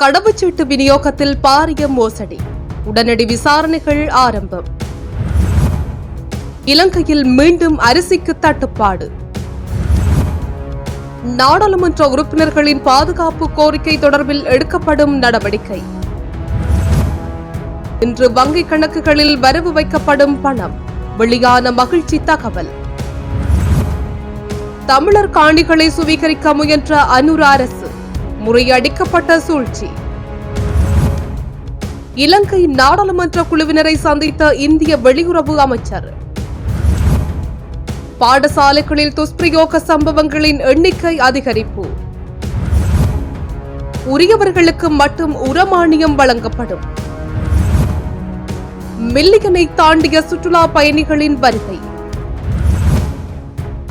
கடவுச்சீட்டு விநியோகத்தில் பாரிய மோசடி. உடனடி விசாரணைகள் ஆரம்பம். இலங்கையில் மீண்டும் அரிசிக்கு தட்டுப்பாடு. நாடாளுமன்ற உறுப்பினர்களின் பாதுகாப்பு கோரிக்கை தொடர்பில் எடுக்கப்படும் நடவடிக்கை. இன்று வங்கிக் கணக்குகளில் வரவு வைக்கப்படும் பணம். வெளியான மகிழ்ச்சி தகவல். தமிழர் காணிகளை சுவீகரிக்க முயன்ற அனுர் அரசு முறையடிக்கப்பட்ட சூழ்ச்சி. இலங்கை நாடாளுமன்ற குழுவினரை சந்தித்த இந்திய வெளியுறவு அமைச்சர். பாடசாலைகளில் துஷ்பிரயோக சம்பவங்களின் எண்ணிக்கை அதிகரிப்பு. உரியவர்களுக்கு மட்டும் உரமானியம் வழங்கப்படும். மில்லியனை தாண்டிய சுற்றுலா பயணிகளின் வருகை.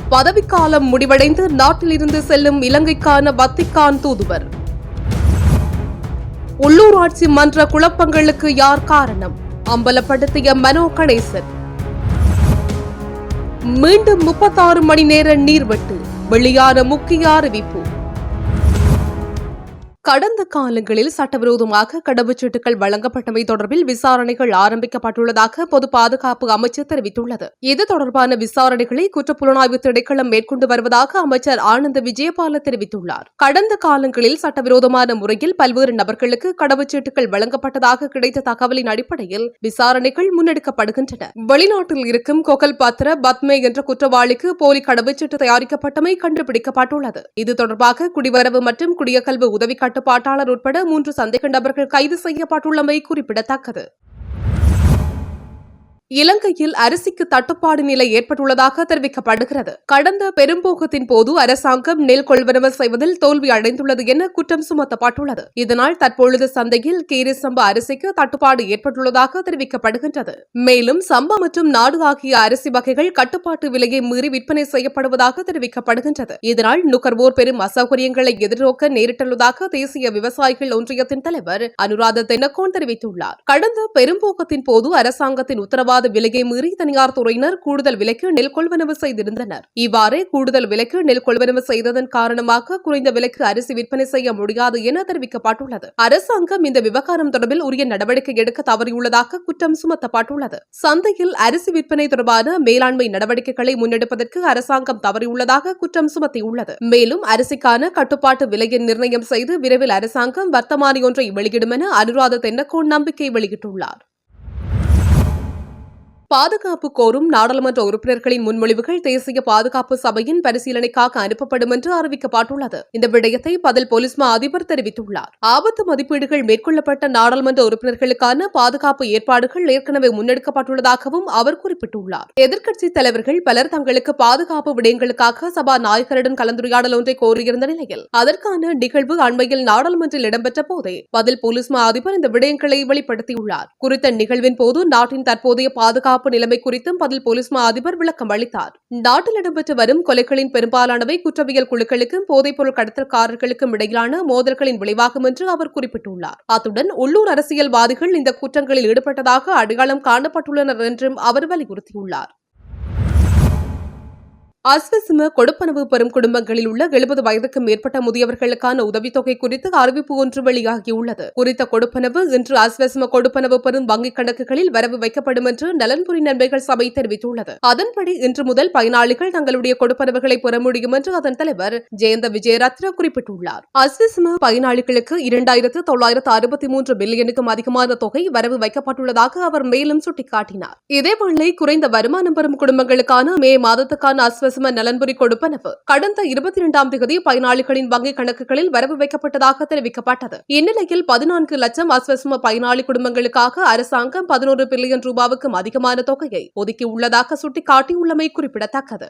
பதவிக்காலம் முடிவடைந்து நாட்டிலிருந்து செல்லும் இலங்கைக்கான வத்திக்கான் தூதுவர். உள்ளூராட்சி மன்ற குழப்பங்களுக்கு யார் காரணம்? அம்பலப்படுத்திய மனோ கணேசன். மீண்டும் முப்பத்தாறு மணி நேர நீர்வெட்டு வெளியான முக்கிய அறிவிப்பு. கடந்த காலங்களில் சட்டவிரோதமாக கடவுச்சீட்டுகள் வழங்கப்பட்டமை தொடர்பில் விசாரணைகள் ஆரம்பிக்கப்பட்டுள்ளதாக பொது பாதுகாப்பு அமைச்சர் தெரிவித்துள்ளது. இது தொடர்பான விசாரணைகளை குற்றப்புலனாய்வு திணைக்களம் மேற்கொண்டு வருவதாக அமைச்சர் ஆனந்த விஜயபால தெரிவித்துள்ளார். கடந்த காலங்களில் சட்டவிரோதமான முறையில் பல்வேறு நபர்களுக்கு கடவுச்சீட்டுகள் வழங்கப்பட்டதாக கிடைத்த தகவலின் அடிப்படையில் விசாரணைகள் முன்னெடுக்கப்படுகின்றன. வெளிநாட்டில் இருக்கும் கொகல் பாத்திர பத்மே என்ற குற்றவாளிக்கு போலி கடவுச்சீட்டு தயாரிக்கப்பட்டமை கண்டுபிடிக்கப்பட்டுள்ளது. இது தொடர்பாக குடிவரவு மற்றும் குடியகல்வு உதவி கட்டுப்பாட்டாளர் உட்பட மூன்று சந்தேக நபர்கள் கைது செய்யப்பட்டுள்ளமை குறிப்பிடத்தக்கது. இலங்கையில் அரிசிக்கு தட்டுப்பாடு நிலை ஏற்பட்டுள்ளதாக தெரிவிக்கப்படுகிறது. கடந்த பெரும்போக்கத்தின் போது அரசாங்கம் நெல் கொள்வனவு செய்வதில் தோல்வி அடைந்துள்ளது என குற்றம் சுமத்தப்பட்டுள்ளது. இதனால் தற்பொழுது சந்தையில் கீரி சம்பா அரிசிக்கு தட்டுப்பாடு ஏற்பட்டுள்ளதாக தெரிவிக்கப்படுகின்றது. மேலும் சம்பா மற்றும் நாடு ஆகிய அரிசி வகைகள் கட்டுப்பாட்டு விலையை மீறி விற்பனை செய்யப்படுவதாக தெரிவிக்கப்படுகின்றது. இதனால் நுகர்வோர் பெரும் அசௌகரியங்களை எதிர்நோக்க நேரிட்டுள்ளதாக தேசிய விவசாயிகள் ஒன்றியத்தின் தலைவர் அனுராத தென்னக்கோன் தெரிவித்துள்ளார். கடந்த பெரும்போக்கத்தின் போது அரசாங்கத்தின் உத்தரவாத விலையை மீறி தனியார் துறையினர் கூடுதல் விலைக்கு நெல் கொள்வனவு செய்திருந்தனர். இவ்வாறே கூடுதல் விலைக்கு நெல் கொள்வனவு செய்ததன் காரணமாக குறைந்த விலைக்கு அரிசி விற்பனை செய்ய முடியாது என தெரிவிக்கப்பட்டுள்ளது. அரசாங்கம் இந்த விவகாரம் தொடர்பில் உரிய நடவடிக்கை எடுக்க தவறியுள்ளதாக குற்றம் சுமத்தப்பட்டுள்ளது. சந்தையில் அரிசி விற்பனை தொடர்பான மேலாண்மை நடவடிக்கைகளை முன்னெடுப்பதற்கு அரசாங்கம் தவறியுள்ளதாக குற்றம் சுமத்தியுள்ளது. மேலும் அரிசிக்கான கட்டுப்பாட்டு விலையை நிர்ணயம் செய்து விரைவில் அரசாங்கம் வர்த்தமானி ஒன்றை வெளியிடும் என அனுராத தென்னக்கோன் நம்பிக்கை வெளியிட்டுள்ளார். பாதுகாப்பு கோரும் நாடாளுமன்ற உறுப்பினர்களின் முன்மொழிவுகள் தேசிய பாதுகாப்பு சபையின் பரிசீலனைக்காக அனுப்பப்படும் என்று அறிவிக்கப்பட்டுள்ளது. இந்த விடயத்தை பதில் போலீஸ் மா அதிபர் தெரிவித்துள்ளார். ஆபத்து மதிப்பீடுகள் மேற்கொள்ளப்பட்ட நாடாளுமன்ற உறுப்பினர்களுக்கான பாதுகாப்பு ஏற்பாடுகள் ஏற்கனவே முன்னெடுக்கப்பட்டுள்ளதாகவும் அவர் குறிப்பிட்டுள்ளார். எதிர்க்கட்சி தலைவர்கள் பலர் தங்களுக்கு பாதுகாப்பு விடயங்களுக்காக சபாநாயகருடன் கலந்துரையாடல் ஒன்றை கோரியிருந்த நிலையில் அதற்கான நிகழ்வு அண்மையில் நாடாளுமன்றில் இடம்பெற்ற போதே பதில் போலீஸ் மா அதிபர் இந்த விடயங்களை வெளிப்படுத்தியுள்ளார். குறித்த நிகழ்வின் போது நாட்டின் தற்போதைய பாதுகாப்பு நிலைமை குறித்தும் பதில் போலீஸ் மா அதிபர் விளக்கம் அளித்தார். நாட்டில் இடம்பெற்று வரும் கொலைகளின் பெரும்பாலானவை குற்றவியல் குழுக்களுக்கும் போதைப்பொருள் கடத்தல்காரர்களுக்கும் இடையிலான மோதல்களின் விளைவாகும் என்று அவர் குறிப்பிட்டுள்ளார். அத்துடன் உள்ளூர் அரசியல்வாதிகள் இந்த குற்றங்களில் ஈடுபட்டதாக அடையாளம் காணப்பட்டுள்ளனர் என்றும் அவர் வலியுறுத்தியுள்ளார். அஸ்வசிம கொடுப்பனவு பெறும் குடும்பங்களில் உள்ள எழுபது வயதுக்கு மேற்பட்ட முதியவர்களுக்கான உதவித்தொகை குறித்து அறிவிப்பு ஒன்று வெளியாகியுள்ளது. குறித்த கொடுப்பனவு இன்று அஸ்வசிம கொடுப்பனவு பெறும் வங்கிக் கணக்குகளில் வரவு வைக்கப்படும் என்று நலன்புரி நன்மைகள் சபை தெரிவித்துள்ளது. அதன்படி இன்று முதல் பயனாளிகள் தங்களுடைய கொடுப்பனவுகளை பெற முடியும் என்று அதன் தலைவர் ஜெயந்த விஜயரத்ன குறிப்பிட்டுள்ளார். அஸ்வசிம பயனாளிகளுக்கு இரண்டாயிரத்து தொள்ளாயிரத்து அறுபத்தி மூன்று பில்லியனுக்கும் அதிகமான தொகை வரவு வைக்கப்பட்டுள்ளதாக அவர் மேலும் சுட்டிக்காட்டினார். இதேவேளை குறைந்த வருமானம் பெறும் குடும்பங்களுக்கான மே மாதத்துக்கான அஸ்வசிம நலன்புரி கொடுப்பனவு கடந்த இருபத்தி இரண்டாம் தேதி பயனாளிகளின் வங்கிக் கணக்குகளில் வரவு வைக்கப்பட்டதாக தெரிவிக்கப்பட்டது. இந்நிலையில் பதினான்கு லட்சம் அஸ்வசிம பயனாளி குடும்பங்களுக்காக அரசாங்கம் பதினோரு பில்லியன் ரூபாவுக்கும் அதிகமான தொகையை ஒதுக்கியுள்ளதாக சுட்டிக்காட்டியுள்ளமை குறிப்பிடத்தக்கது.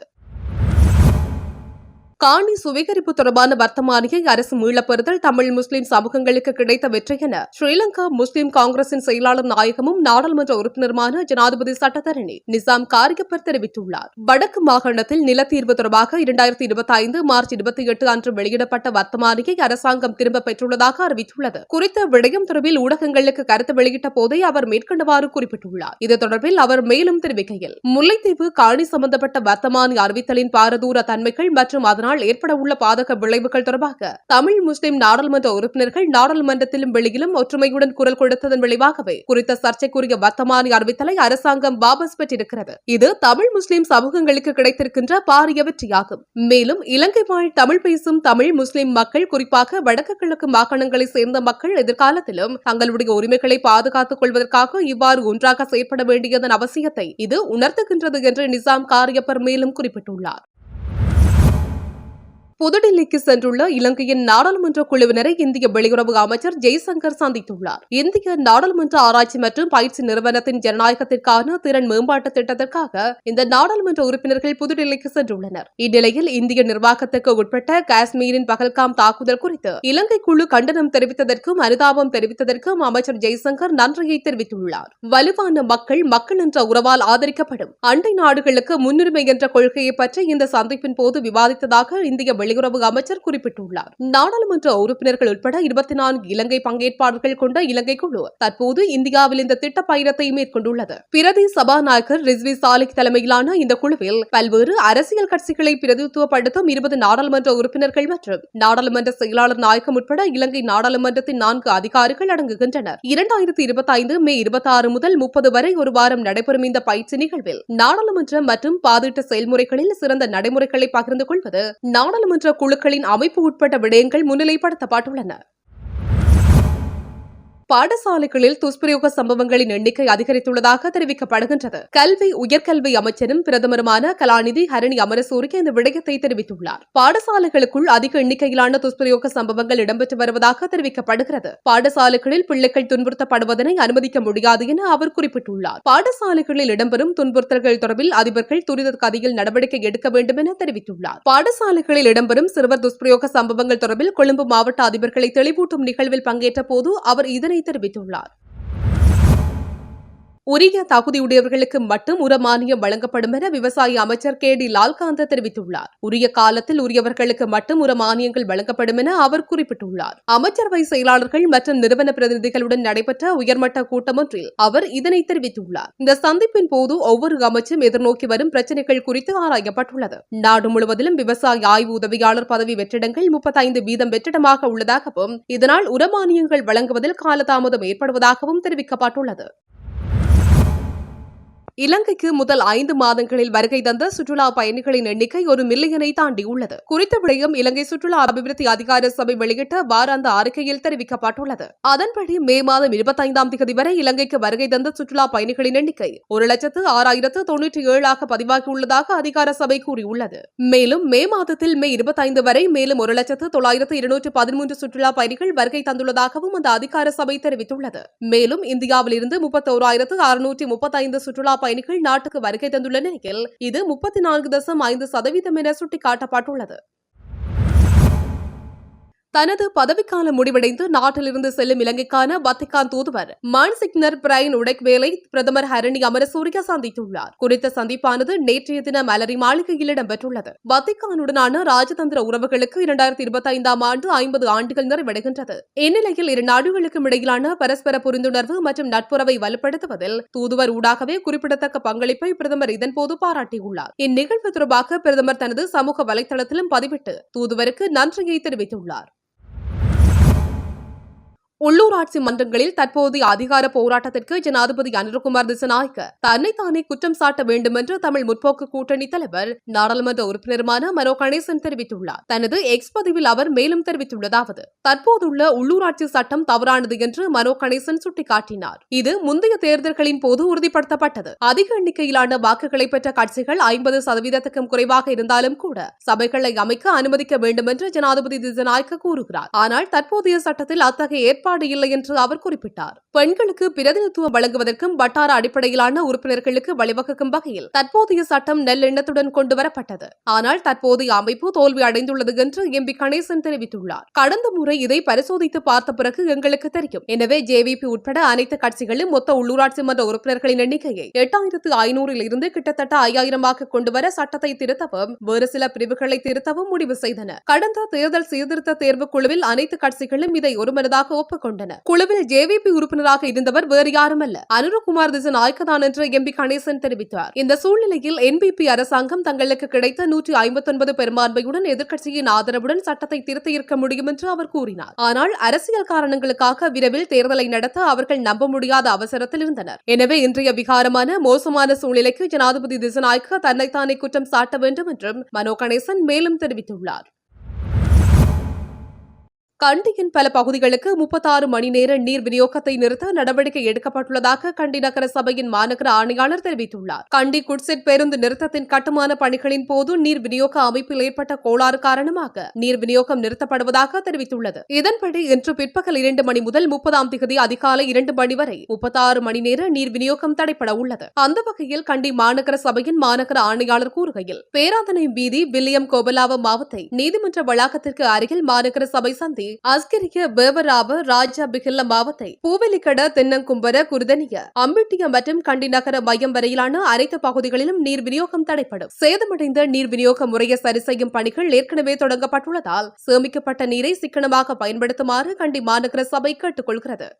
காணி சுவீகரிப்பு தொடர்பான வர்த்தமானியை அரசு மீளப்பெறுதல் தமிழ் முஸ்லிம் சமூகங்களுக்கு கிடைத்த வெற்றி என ஸ்ரீலங்கா முஸ்லிம் காங்கிரசின் செயலாளர் நாயகமும் நாடாளுமன்ற உறுப்பினருமான ஜனாதிபதி சட்டத்தரணி நிசாம் காரியப்பர் தெரிவித்துள்ளார். வடக்கு மாகாணத்தில் நிலத்தீர்வு தொடர்பாக இரண்டாயிரத்தி இருபத்தி ஐந்து மார்ச் இருபத்தி எட்டு அன்று வெளியிடப்பட்ட வர்த்தமானியை அரசாங்கம் திரும்ப பெற்றுள்ளதாக அறிவித்துள்ளது. குறித்த விடயம் தொடர்பில் ஊடகங்களுக்கு கருத்து வெளியிட்ட போதே அவர் மேற்கண்டவாறு குறிப்பிட்டுள்ளார். இது தொடர்பில் அவர் மேலும் தெரிவிக்கையில் முல்லைத்தீவு காணி சம்பந்தப்பட்ட வர்த்தமானி அறிவித்தலின் பாரதூர தன்மைகள் மற்றும் அதன் அதனால் ஏற்பட உள்ள பாதக விளைவுகள் தொடர்பாக தமிழ் முஸ்லிம் நாடாளுமன்ற உறுப்பினர்கள் நாடாளுமன்றத்திலும் வெளியிலும் ஒற்றுமையுடன் குரல் கொடுத்ததன் விளைவாகவே குறித்த சர்ச்சைக்குரிய வர்த்தமானி அறிவித்தலை அரசாங்கம் வாபஸ் பெற்றிருக்கிறது. இது தமிழ் முஸ்லிம் சமூகங்களுக்கு கிடைத்திருக்கின்ற பாரிய வெற்றியாகும். மேலும் இலங்கை வாழ் தமிழ் பேசும் தமிழ் முஸ்லிம் மக்கள் குறிப்பாக வடக்கு கிழக்கு மாகாணங்களை சேர்ந்த மக்கள் எதிர்காலத்திலும் தங்களுடைய உரிமைகளை பாதுகாத்துக் கொள்வதற்காக இவ்வாறு ஒன்றாக செயற்பட வேண்டியதன் அவசியத்தை இது உணர்த்துகின்றது என்று நிசாம் காரியப்பர் மேலும் குறிப்பிட்டுள்ளார். புதுடில்லிக்கு சென்றுள்ள இலங்கையின் நாடாளுமன்ற குழுவினரை இந்திய வெளியுறவு அமைச்சர் ஜெய்சங்கர் சந்தித்துள்ளார். இந்திய நாடாளுமன்ற ஆராய்ச்சி மற்றும் பயிற்சி நிறுவனத்தின் ஜனநாயகத்திற்கான திறன் மேம்பாட்டு திட்டத்திற்காக இந்த நாடாளுமன்ற உறுப்பினர்கள் புதுடில்லிக்கு சென்றுள்ளனர். இந்நிலையில் இந்திய நிர்வாகத்துக்கு உட்பட்ட காஷ்மீரின் பகல்காம் தாக்குதல் குறித்து இலங்கை குழு கண்டனம் தெரிவித்ததற்கும் அனுதாபம் தெரிவித்ததற்கும் அமைச்சர் ஜெய்சங்கர் நன்றியை தெரிவித்துள்ளார். வலுவான மக்கள் மக்கள் என்ற உறவால் ஆதரிக்கப்படும் அண்டை நாடுகளுக்கு முன்னுரிமை என்ற கொள்கையை பற்றி இந்த சந்திப்பின் போது விவாதித்ததாக இந்திய வெளியுறவு அமைச்சர் குறிப்பிட்டுள்ளார். நாடாளுமன்ற உறுப்பினர்கள் உட்பட இருபத்தி நான்கு இலங்கை பங்கேற்பாளர்கள் கொண்ட இலங்கை குழு தற்போது இந்தியாவில் இந்த திட்ட பயணத்தை மேற்கொண்டுள்ளது. பிரதி சபாநாயகர் ரிஸ்வி சாலிக் தலைமையிலான இந்த குழுவில் பல்வேறு அரசியல் கட்சிகளை பிரதித்துவப்படுத்தும் இருபது நாடாளுமன்ற உறுப்பினர்கள் மற்றும் நாடாளுமன்ற செயலாளர் நாயகம் உட்பட இலங்கை நாடாளுமன்றத்தின் நான்கு அதிகாரிகள் அடங்குகின்றனர். இரண்டாயிரத்தி இருபத்தி ஐந்து மே இருபத்தி ஆறு முதல் முப்பது வரை ஒரு வாரம் நடைபெறும் இந்த பயிற்சி நிகழ்வில் நாடாளுமன்ற மற்றும் பாதிட்ட செயல்முறைகளில் சிறந்த நடைமுறைகளை பகிர்ந்து கொள்வது நாடாளுமன்ற குழுக்களின் அமைப்பு உட்பட்ட விடயங்கள் முன்னிலைப்படுத்தப்பட்டுள்ளன. பாடசாலைகளில் துஷ்பிரயோக சம்பவங்களின் எண்ணிக்கை அதிகரித்துள்ளதாக தெரிவிக்கப்படுகின்றது. கல்வி உயர்கல்வி அமைச்சரும் பிரதமருமான கலாநிதி ஹரணி அமரசூரிய இந்த விடயத்தை தெரிவித்துள்ளார். பாடசாலைகளுக்குள் அதிக எண்ணிக்கையிலான துஷ்பிரயோக சம்பவங்கள் இடம்பெற்று வருவதாக தெரிவிக்கப்படுகிறது. பாடசாலைகளில் பிள்ளைகள் துன்புறுத்தப்படுவதனை அனுமதிக்க முடியாது என அவர் குறிப்பிட்டுள்ளார். பாடசாலைகளில் இடம்பெறும் துன்புறுத்தல்கள் தொடர்பில் அதிபர்கள் துரித கதியில் நடவடிக்கை எடுக்க வேண்டும் என தெரிவித்துள்ளார். பாடசாலைகளில் இடம்பெறும் சிறுவர் துஷ்பிரயோக சம்பவங்கள் தொடர்பில் கொழும்பு மாவட்ட அதிபர்களை தெளிவூட்டும் நிகழ்வில் பங்கேற்ற போது அவர் இதனை தெரிவித்துள்ளார். உரிய தகுதியுடையவர்களுக்கு மட்டும் உரமானியம் வழங்கப்படும் என விவசாய அமைச்சர் கே டி லால்காந்த தெரிவித்துள்ளார். உரிய காலத்தில் உரியவர்களுக்கு மட்டும் உரமானியங்கள் வழங்கப்படும் என அவர் குறிப்பிட்டுள்ளார். அமைச்சரவை செயலாளர்கள் மற்றும் நிறுவன பிரதிநிதிகளுடன் நடைபெற்ற உயர்மட்ட கூட்டம் ஒன்றில் அவர் இதனை தெரிவித்துள்ளார். இந்த சந்திப்பின் போது ஒவ்வொரு அமைச்சும் எதிர்நோக்கி வரும் பிரச்சினைகள் குறித்து ஆராயப்பட்டுள்ளது. நாடு முழுவதிலும் விவசாய ஆய்வு உதவியாளர் பதவி வெற்றிடங்கள் முப்பத்தைந்து வீதம் வெற்றிடமாக உள்ளதாகவும் இதனால் உரமானியங்கள் வழங்குவதில் காலதாமதம் ஏற்படுவதாகவும் தெரிவிக்கப்பட்டுள்ளது. இலங்கைக்கு முதல் ஐந்து மாதங்களில் வருகை தந்த சுற்றுலா பயணிகளின் எண்ணிக்கை ஒரு மில்லியனை தாண்டியுள்ளது. குறித்த விடயம் இலங்கை சுற்றுலா அபிவிருத்தி அதிகார சபை வெளியிட்ட வாராந்த அறிக்கையில் தெரிவிக்கப்பட்டுள்ளது. அதன்படி மே மாதம் இருபத்தைந்தாம் தேதி வரை இலங்கைக்கு வருகை தந்த சுற்றுலா பயணிகளின் எண்ணிக்கை ஒரு லட்சத்து ஆறாயிரத்து தொன்னூற்றி ஏழாக பதிவாகியுள்ளதாக அதிகார சபை கூறியுள்ளது. மேலும் மே மாதத்தில் மே இருபத்தைந்து வரை மேலும் ஒரு லட்சத்து தொள்ளாயிரத்து இருநூற்று பதிமூன்று சுற்றுலா பயணிகள் வருகை தந்துள்ளதாகவும் அந்த அதிகார சபை தெரிவித்துள்ளது. மேலும் இந்தியாவில் இருந்து முப்பத்தோராயிரத்து அறுநூற்றி முப்பத்தைந்து சுற்றுலா பயணிகள் நாட்டுக்கு வருகை தந்துள்ள நிலையில் இது முப்பத்தி நான்கு தசம் ஐந்து சதவீதம் என சுட்டிக்காட்டப்பட்டுள்ளது. தனது பதவிக்காலம் முடிவடைந்து நாட்டிலிருந்து செல்லும் இலங்கைக்கான வத்திக்கான் தூதுவர் மான்சிக்னர் பிரைன் உடைக்வேலை பிரதமர் ஹரணி அமரசூரியா சந்தித்துள்ளார். குறித்த சந்திப்பானது நேற்றைய தினம் அலரி மாளிகையில் இடம்பெற்றுள்ளது. வத்திக்கானுடனான ராஜதந்திர உறவுகளுக்கு இரண்டாயிரத்தி இருபத்தி ஐந்தாம் ஆண்டு ஐம்பது ஆண்டுகள் நிறைவடைகின்றது. இந்நிலையில் இரு நாடுகளுக்கும் இடையிலான பரஸ்பர புரிந்துணர்வு மற்றும் நட்புறவை வலுப்படுத்துவதில் தூதுவர் ஊடாகவே குறிப்பிடத்தக்க பங்களிப்பை பிரதமர் இதன்போது பாராட்டியுள்ளார். இந்நிகழ்வு தொடர்பாக பிரதமர் தனது சமூக வலைதளத்திலும் பதிவிட்டு தூதுவருக்கு நன்றியை தெரிவித்துள்ளார். உள்ளூராட்சி மன்றங்களில் தற்போதைய அதிகார போராட்டத்திற்கு ஜனாதிபதி அனுரகுமார் திசநாயக்க தன்னைத்தானே குற்றம் சாட்ட வேண்டும் என்று தமிழ் முற்போக்கு கூட்டணி தலைவர் நாடாளுமன்ற உறுப்பினருமான மனோ கணேசன் தெரிவித்துள்ளார். தனது எக்ஸ் பதிவில் அவர் மேலும் தெரிவித்துள்ளதாவது தற்போதுள்ள உள்ளூராட்சி சட்டம் தவறானது என்று மனோ கணேசன் சுட்டிக்காட்டினார். இது முந்தைய தேர்தல்களின் போது உறுதிப்படுத்தப்பட்டது. அதிக எண்ணிக்கையிலான வாக்குகளை பெற்ற கட்சிகள் ஐம்பது சதவீதத்துக்கும் குறைவாக இருந்தாலும் கூட சபைகளை அமைக்க அனுமதிக்க வேண்டும் என்று ஜனாதிபதி திசநாயக்க கூறுகிறார். ஆனால் தற்போதைய சட்டத்தில் அத்தகைய ஏற்பாடு இல்லை என்று அவர் குறிப்பிட்டார். பெண்களுக்கு பிரதிநிதித்துவம் வழங்குவதற்கும் வட்டார அடிப்படையிலான உறுப்பினர்களுக்கு வழிவகுக்கும் வகையில் தற்போதைய சட்டம் நல்லெண்ணத்துடன் கொண்டு வரப்பட்டது ஆனால் தற்போதைய அமைப்பு தோல்வி அடைந்துள்ளது என்று எம்பி கணேசன் தெரிவித்துள்ளார். கடந்த முறை இதை பரிசோதித்து பார்த்த பிறகு எங்களுக்கு தெரியும். எனவே ஜேவிபி உட்பட அனைத்து கட்சிகளும் மொத்த உள்ளூராட்சி மன்ற உறுப்பினர்களின் எண்ணிக்கையை எட்டாயிரத்து ஐநூறில் இருந்து கிட்டத்தட்ட ஐயாயிரமாக கொண்டுவர சட்டத்தை திருத்தவும் வேறு சில பிரிவுகளை திருத்தவும் முடிவு செய்தன கடந்த தேர்தல் சீர்திருத்த தேர்வுக் குழுவில் அனைத்து கட்சிகளும் இதை ஒருமனதாக ஒப்புக் குழுவில் ஜேவிபி உறுப்பினராக இருந்தவர் வேறு யாருமல்ல. அனுரகுமார் திசநாயக்கதான் என்று எம்பி கணேசன் தெரிவித்தார். இந்த சூழ்நிலையில் என்பிபி அரசாங்கம் தங்களுக்கு கிடைத்த நூற்றி ஐம்பத்தொன்பது பெரும்பான்மையுடன் எதிர்க்கட்சியின் ஆதரவுடன் சட்டத்தை திருத்தியிருக்க முடியும் என்று அவர் கூறினார். ஆனால் அரசியல் காரணங்களுக்காக விரைவில் தேர்தலை நடத்த அவர்கள் நம்ப முடியாத அவசரத்தில் இருந்தனர். எனவே இன்றைய விகாரமான மோசமான சூழ்நிலைக்கு ஜனாதிபதி திசநாயக்க தன்னைத்தானே குற்றம் சாட்ட வேண்டும் என்றும் மனோ கணேசன் மேலும் தெரிவித்துள்ளார். கண்டியின் பல பகுதிகளுக்கு முப்பத்தாறு மணி நேர நீர் விநியோகத்தை நிறுத்த நடவடிக்கை எடுக்கப்பட்டுள்ளதாக கண்டி நகர சபையின் மாநகர ஆணையாளர் தெரிவித்துள்ளார். கண்டி குட்செட் பேருந்து நிறுத்தத்தின் கட்டுமான பணிகளின் போது நீர் விநியோக அமைப்பில் ஏற்பட்ட கோளாறு காரணமாக நீர் விநியோகம் நிறுத்தப்படுவதாக தெரிவித்துள்ளது. இதன்படி இன்று பிற்பகல் இரண்டு மணி முதல் முப்பதாம் தேதி அதிகாலை இரண்டு மணி வரை முப்பத்தாறு மணி நேர நீர் விநியோகம் தடைப்பட உள்ளது. அந்த வகையில் கண்டி மாநகர சபையின் மாநகர ஆணையாளர் கூறுகையில் பேராதனை வீதி வில்லியம் கோபலாவ மாவத்தை நீதிமன்ற வளாகத்திற்கு அருகில் மாநகர சபை சந்தி அஸ்கிரிய பேவராவ ராஜா பிகில்ல மாவத்தை பூவெலிக்கட தென்னங்கும்பர குருதனிய அம்பிட்டிய மற்றும் கண்டி நகர மையம் வரையிலான அனைத்து பகுதிகளிலும் நீர் விநியோகம் தடைப்படும் சேதமடைந்த நீர் விநியோக முறையை சரி செய்யும் பணிகள் ஏற்கனவே தொடங்கப்பட்டுள்ளதால் சேமிக்கப்பட்ட நீரை சிக்கனமாக பயன்படுத்துமாறு கண்டி மாநகர சபை கேட்டுக்கொள்கிறது.